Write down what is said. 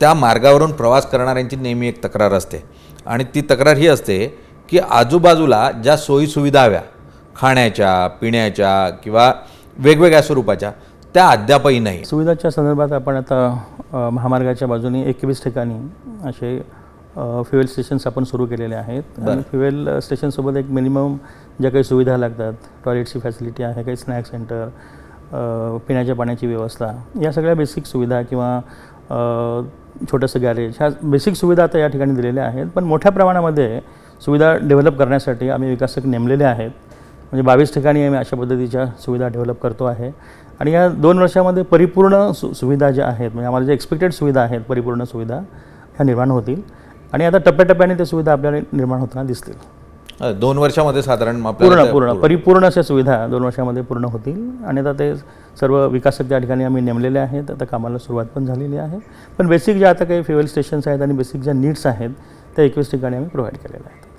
त्या मार्गावरून प्रवास करणाऱ्यांची नेहमी एक तक्रार असते. आणि ती तक्रार ही असते की आजूबाजूला ज्या सोयीसुविधा हव्या खाण्याच्या पिण्याच्या किंवा वेगवेगळ्या स्वरूपाच्या त्या अद्यापही नाही. सुविधाच्या संदर्भात आपण आता महामार्गाच्या बाजूने एकवीस ठिकाणी असे फ्युएल स्टेशन्स आपण सुरू केलेले आहेत. आणि फ्युएल स्टेशनसोबत एक मिनिमम ज्या काही सुविधा लागतात टॉयलेटची फॅसिलिटी आहे काही स्नॅक सेंटर पिण्याच्या पाण्याची व्यवस्था या सगळ्या बेसिक सुविधा किंवा छोटंसं गॅरेज ह्या बेसिक सुविधा आता या ठिकाणी दिलेल्या आहेत पण मोठ्या प्रमाणामध्ये सुविधा डेव्हलप करण्यासाठी आम्ही विकासक नेमलेले आहेत. म्हणजे बावीस ठिकाणी आम्ही अशा पद्धतीच्या सुविधा डेव्हलप करतो आहे. आणि या दोन वर्षामध्ये परिपूर्ण सु सुविधा ज्या आहेत म्हणजे आम्हाला ज्या एक्सपेक्टेड सुविधा आहेत परिपूर्ण सुविधा ह्या निर्माण होतील. आणि आता टप्प्याटप्प्याने त्या सुविधा आपल्याला निर्माण होताना दिसतील. दोन वर्षामध्ये साधारण पूर्ण पूर्ण. परिपूर्ण अशा सुविधा दोन वर्षामध्ये पूर्ण होतील. आणि आता ते सर्व विकासक त्या ठिकाणी आम्ही नेमलेले आहेत आता कामाला सुरुवात पण झालेली आहे. पण बेसिक ज्या आता काही फ्युएल स्टेशन्स आहेत आणि बेसिक ज्या नीड्स आहेत त्या एकवीस ठिकाणी आम्ही प्रोव्हाइड केलेल्या आहेत.